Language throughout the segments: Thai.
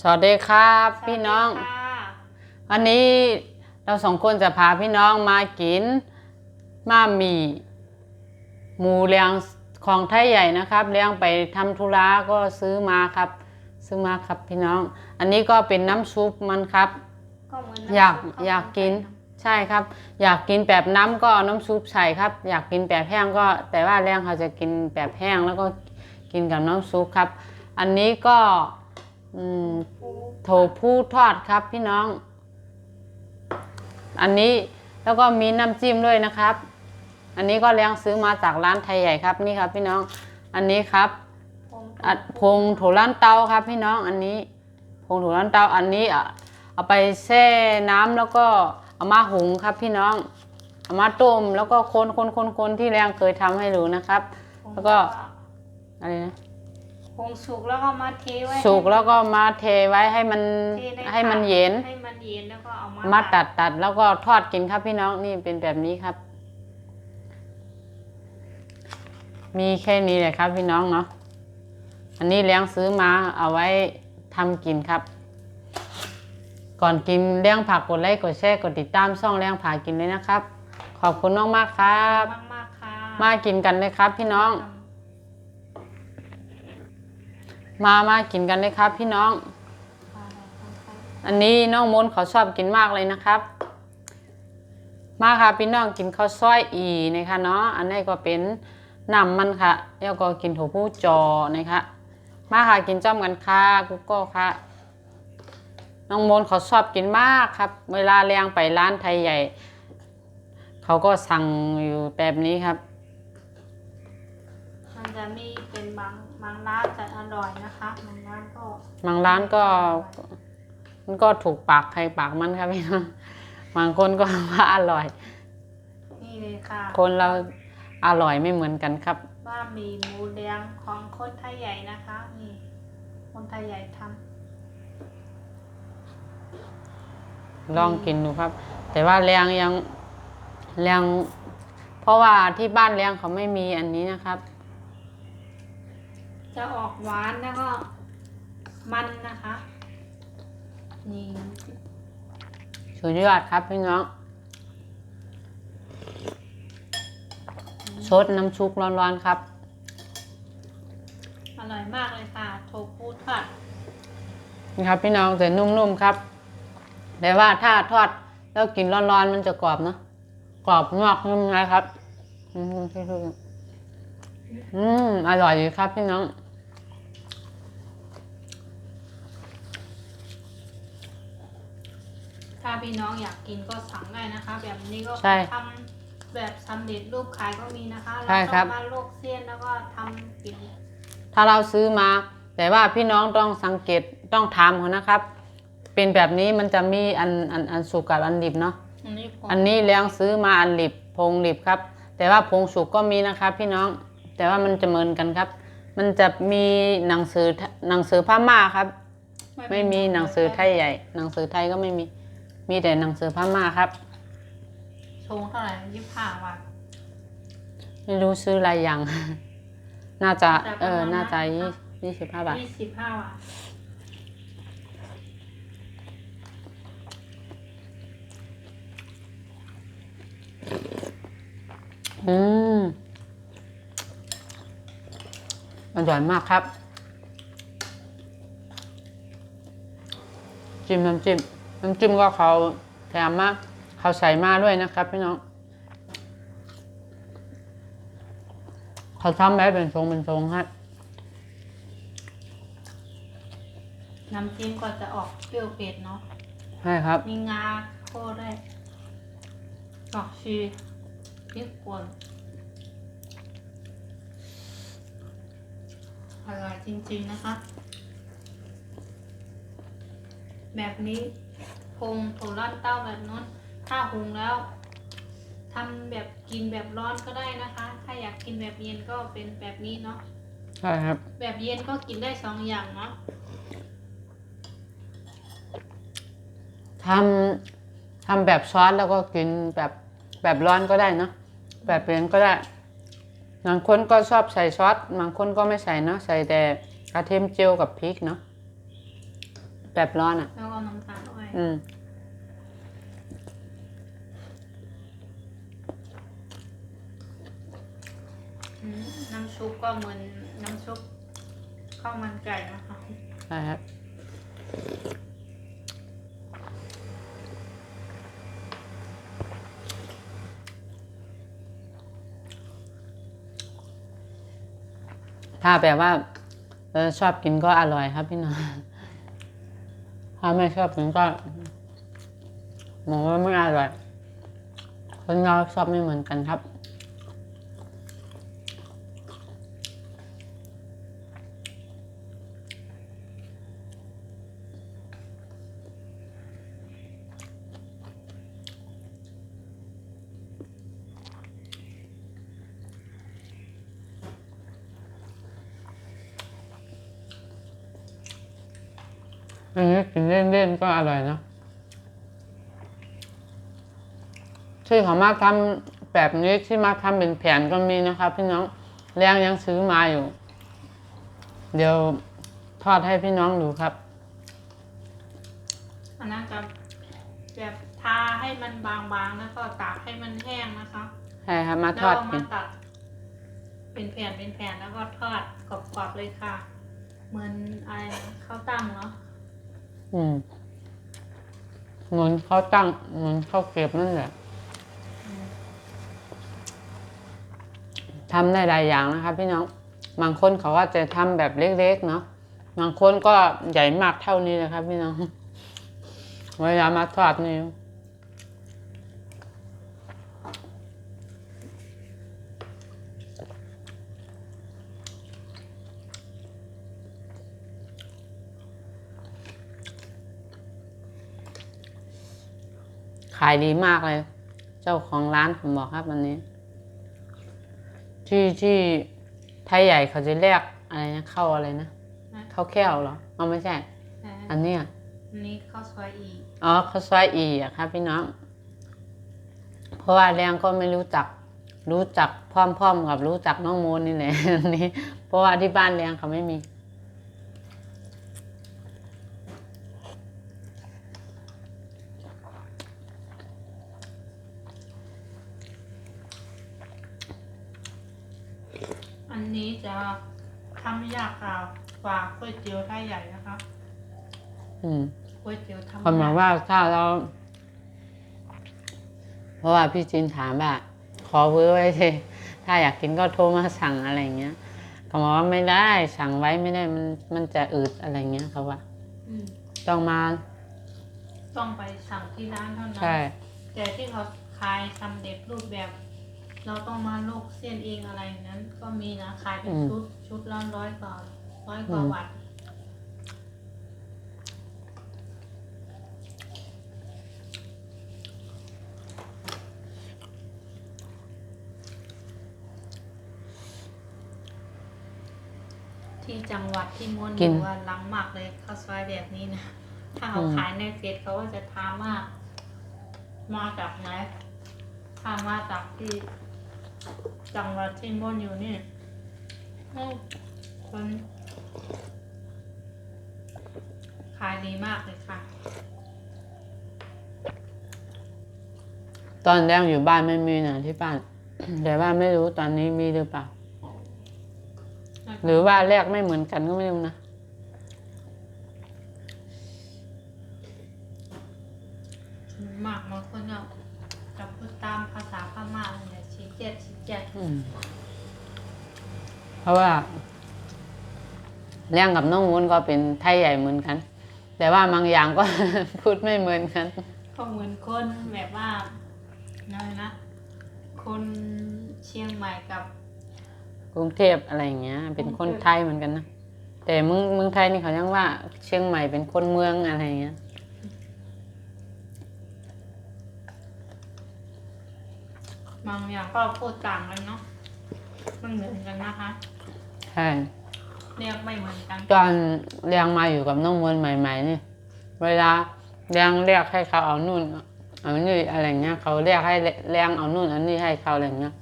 สวัสดีครับพี่น้องสวัสดีค่ะวันนี้เราสองคนจะพาพี่น้องมากินมาหมี่หมูเลี้ยงของไทยใหญ่นะครับ เลี้ยงไปทำธุระก็ซื้อมาครับ ซื้อมาครับพี่น้อง อันนี้ก็เป็นน้ำซุปมันครับก็เหมือนน้ำอยากซุปอยากกินข้าวใช่ครับ อยากกินแบบน้ำก็เอาน้ำซุปใส่ครับ อยากกินแบบแห้งก็ แต่ว่าเลี้ยงเขาจะกินแบบแห้งแล้วก็กินกับน้ำซุปครับมันไก่อันนี้ก็ อืมโถผู้ทอดครับพี่น้อง อันนี้แล้วก็มีน้ำจิ้มด้วยนะครับ อันนี้ก็เลี้ยงซื้อมาจากร้านไทยใหญ่ครับนี่ครับ พี่น้อง อันนี้ครับพงอัดพงโถร้านเตาครับ พี่น้องอันนี้ พงโถร้านเตาอันนี้อะเอาไปแช่น้ำแล้วก็เอามาหุงครับ พี่น้องเอามาต้มแล้วก็คนคนคนคนที่แรงเคยทำให้ดูนะครับ แล้วก็อะไรนะ พงสุกแล้วก็มาเทไว้สุกแล้วก็มาเทไว้ให้มันเทใให้มันเย็น ให้มันเย็นแล้วก็เอามามาตัดตัดแล้วก็ทอดกินครับพี่น้องนี่เป็นแบบนี้ครับ มีแค่นี้เลยครับพี่น้องเนาะอันนี้เลี้ยงซื้อมาเอาไว้ทำกินครับ ก่อนกินเลี้ยงผักกดไลค์กดแชร์กดติดตามช่องเลี้ยงผักกินเลยนะครับ ขอบคุณมากมากๆครับมากมากๆค่ะมากินกันเลยครับพี่น้อง มามากินกันเลยครับ พี่น้อง อันนี้น้องมนเขาชอบกินมากเลยนะครับ มาค่ะพี่น้องกินข้าวซอยอีนะคะเนาะอันนี้ก็เป็นน้ำมันค่ะแล้วก็กินถั่วผู้จอนะคะมาค่ะกินจ้อมกันค่ะกุ๊กโก้ค่ะน้องมนเขาชอบกินมากครับ เวลาเลี้ยงไปร้านไทยใหญ่ เขาก็สั่งอยู่แบบนี้ครับ มันจะมีเป็นบาง บางร้านจะอร่อยนะคะบางร้านก็บางร้านก็ มันก็ถูกปากใครปากมันครับพี่น้องบางคนก็ว่าอร่อย นี่เลยค่ะคนเราอร่อยไม่เหมือนกันครับบ้าหมีหมูแดงของคนไทยใหญ่นะคะ นี่ คนไทยใหญ่ทลองกินดูครับ แต่ว่าแรงยังแรงเพราะว่าที่บ้านแรงเขาไม่มีอันนี้นะครับำ จะออกหวานแล้วก็มันนะคะ นี่สุดยอดครับพี่น้องซดน้ำชุกร้อนๆครับ อร่อยมากเลยค่ะโทฟูทอดนี่ครับพี่น้องแต่นุ่มๆครับแต่ว่าถ้าทอดแล้วกินร้อนๆมันจะกรอบเนอะกรอบนอกนุ่มในครับ อืมอืมอร่อยอยู่ครับพี่น้อง ถ้าพี่น้องอยากกินก็สั่งได้นะคะ แบบนี้ก็ใช่ทำแบบสำเร็จรูปขายก็มีนะคะใช่ครับ แล้วก็มาลวกเส้นแล้วก็ทำกินถ้าเราซื้อมา แต่ว่าพี่น้องต้องสังเกตต้องถามเขานะครับ เป็นแบบนี้มันจะมีอันอันอันสุกกับอันดิบเนาะอันนี้ผมอันนี้เลี้ยงซื้อมาอันลิบพงลิบครับ แต่ว่าพงสุกก็มีนะครับ พี่น้องแต่ว่ามันจะเหมือนกันครับ มันจะมีหนังสือหนังสือพม่าครับ ไม่มีหนังสือไทยใหญ่ หนังสือไทยก็ไม่มี มีแต่หนังสือพม่าครับ ชงเท่าไหร่ยี่สิบห้าบาทไม่รู้ซื้ออะไรอย่างน่าจะแต่ประมาณเออนั้นน่าจะยี่ยี่สิบห้าบาท ยี่สิบห้าบาทอืมอร่อยมากครับ จิ้มน้ำจิ้ม น้ำจิ้มก็เขาแถมมาเขาใส่มาด้วยนะครับพี่น้องเขาทำแบบเป็นทรงเป็นทรงครับน้ำจิ้มก็จะออกเปรี้ยวเผ็ดเนาะใช่ครับ มีงาโคด้วยดอกชีพริกป่นอร่อยจริงๆนะคะ แบบนี้ พงโถร้อนเต้าแบบนู้น ถ้าหุงแล้วทำแบบกินแบบร้อนก็ได้นะคะ ถ้าอยากกินแบบเย็นก็เป็นแบบนี้เนาะใช่ครับ แบบเย็นก็กินได้สองอย่างเนาะทำทำแบบซอสแล้วก็กินแบบแบบร้อนก็ได้เนอะแบบเย็นก็ได้บางคนก็ชอบใส่ซอสบางคนก็ไม่ใส่เนาะใส่แต่กระเทียมเจียวกับพริกเนาะแบบร้อนอะแล้วก็น้ำตาล อ้อยอืมอืมน้ำซุปก็เหมือนน้ำซุปข้าวมันไก่นะคะใช่ครับถ้าแบบว่า เออชอบกินก็อร่อยครับพี่น้อง ถ้าไม่ชอบกินก็มองว่าไม่อร่อยคนเราชอบไม่เหมือนกันครับ อันนี้กินเล่นๆก็อร่อยเนอะที่เขามาทำแบบนี้ที่มาทำเป็นแผ่นก็มีนะครับ พี่น้องแรงยังซื้อมาอยู่ เดี๋ยวทอดให้พี่น้องดูครับอันนั้นกับแบบทาให้มันบางๆแล้วก็ตากให้มันแห้งนะคะใช่ครับมาแล้วทอดเอากิมานตัดเป็นแผ่นเป็นแผ่นแล้วก็ทอดกรอบๆเลยค่ะ เหมือนอะไรนะข้าวตั้งเนาะ อืมเหมือนข้าวตั้งเหมือนข้าวเกรียบนั่นแหละทำได้หลายอย่างนะคะพี่น้อง บางคนเขาก็จะทำแบบเล็กๆเนาะ บางคนก็ใหญ่มากเท่านี้เลยครับพี่น้อง เวลามาทอดนี่ายดีมากเลย เจ้าของร้านผมบอกครับวันนี้ ที่ที่ไทยใหญ่เขาจะเรียกอะไรนะเข้าวอะไรนะนะข้าวแก้วเหรอเอาไม่ใช่แต่อันเนี้ยอันนี้ข้าวซอยอีกอ๋อข้าวซอยอีอะครับ พี่น้อง เพราะว่าแรงก็ไม่รู้จัก รู้จักพร้อมๆกับรู้จักน้องโมนนี่แหละอันนี้เพราะว่าที่บ้านแรงเขาไม่มี อั นนี้จะทำยากกว่ากว่าก๋วยเตี๋ยวไทยใหญ่นะคะอืมก๋วยเตี๋ยวทำคนบอกยากว่าถ้าเรา เพราะว่าพี่จินถามว่าขอเบอร์ไว้สิถ้าอยากกินก็โทรมาสั่งอะไรเงี้ยเขาบอกว่าไม่ได้สั่งไว้ไม่ได้มันมันจะอืดอะไรเงี้ยเขาว่าอืมต้องมา ต้องไปสั่งที่ร้านเท่านั้นใช่ แต่ที่เขาขายสำเร็จรูปแบบ เราต้องมาลกเส้นเองอะไรนั้น ก็มีนะขายเป็นชุดชุดละร้อยกว่าร้อยกว่าวัตต์ที่จังหวัดที่ม้วนอยู่ว่าลังมากเลยข้าวซอยแบบนี้นะ ถ้าเขาขายในเฟซเขาก็จะถามว่ามาจากไหนถ้ามาจากที่ จังหวัดที่ม้วนอยู่นี่อืมคนขายดีมากเลยค่ะ ตอนแรกอยู่บ้านไม่มีนะที่บ้าน แต่ว่าไม่รู้ตอนนี้มีหรือเปล่า หรือว่าแรกไม่เหมือนกันก็ไม่รู้นะ มากบางคนก็จะพูดตามภาษาพม่าเนี่ยชี้เจ็ดชี้ เจ็ดอืมเพราะว่าเรื่องกับน้องวุ้นก็เป็นไทยใหญ่เหมือนกัน แต่ว่าบางอย่างก็ พูดไม่เหมือนกัน ก็เหมือนคนแบบว่าอะไรนะคนเชียงใหม่กับ กรุงเทพอะไรอย่างเงี้ย เป็นคนไทยเหมือนกันนะแต่เมืองเมืองไทยนี่เขายังว่าเชียงใหม่เป็นคนเมืองอะไรอย่างเงี้ย บางอย่างก็พูดต่างกันเนาะมันเหมือนกันนะคะ ใช่เรียกไม่เหมือนกันตอนเรียงมาอยู่กับน้องมวลใหม่ ๆ นี่ เวลาเรียงเรียกให้เขาเอานู่นเอานี่อะไรเงี้ยเขาเรียกให้เรียงเอานู่นเอานี่ให้เขาอะไรเงี้ย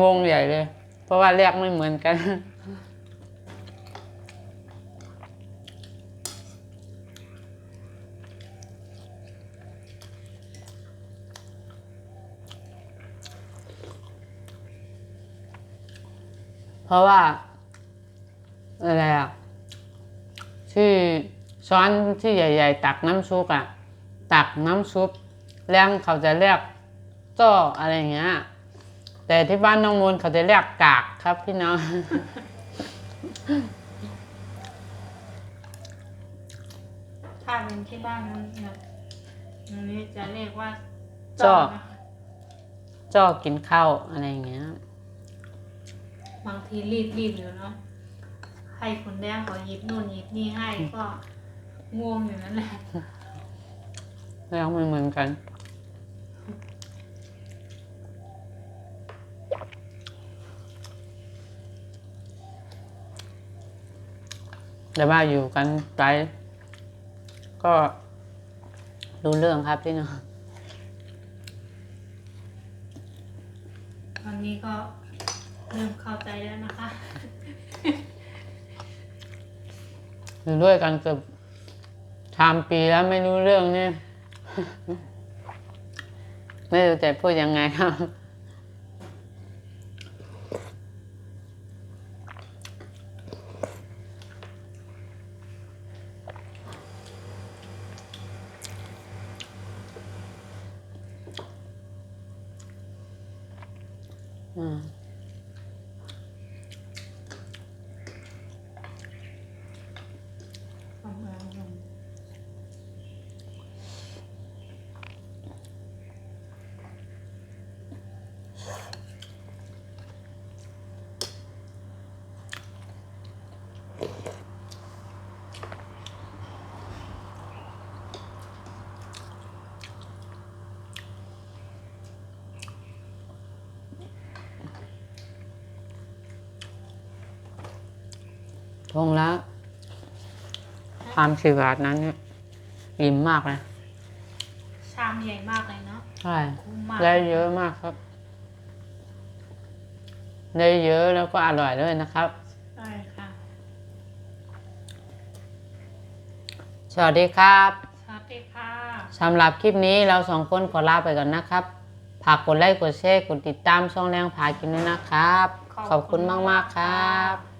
งงใหญ่เลย เพราะว่าเรียกไม่เหมือนกัน เพราะว่าอะไรอะที่ช้อนที่ใหญ่ ๆ ตักน้ำซุปอะตักน้ำซุปแล้วเขาจะเรียกโจ้อะไรอย่างเงี้ย แต่ที่บ้านน้องมูลเขาจะเรียกกากครับพี่น้องถ้าเป็นที่บ้านมันแบบอันนี้จะเรียกว่าจ้อนะคะโจ้กินข้าวอะไรอย่างเงี้ย บางทีรีบรีบอยู่เนาะให้คนแรกเขาหยิบนู่นหยิบนี่ให้ก็ง่วงอยู่นั่นแหละแล้วมันเหมือนกันแต่ว่าอยู่กันไกลก็รู้เรื่องครับพี่น้องตอนนี้ก็ เริ่มเข้าใจแล้วนะคะ อยู่ด้วยกันเกือบทำปีแล้วไม่รู้เรื่องเนี่ย ไม่รู้จะพูดยังไงครับ อืม ทงแล้วความสิบบาทนั้นเนี่ยอิ่มมากเลยชามใหญ่มากเลยเนาะใช่คุ้มมากได้เยอะมากครับ ได้เยอะแล้วก็อร่อยด้วยนะครับใช่ค่ะ ส วัสดีครับสวัสดีค่ะสำหรับคลิปนี้เราสองคนขอลาไปก่อนนะครับฝากกดไลค์กดแชร์กดติดตามช่องแรงผากินด้วยนะครับ ขอบคุณมาก ๆ ครับ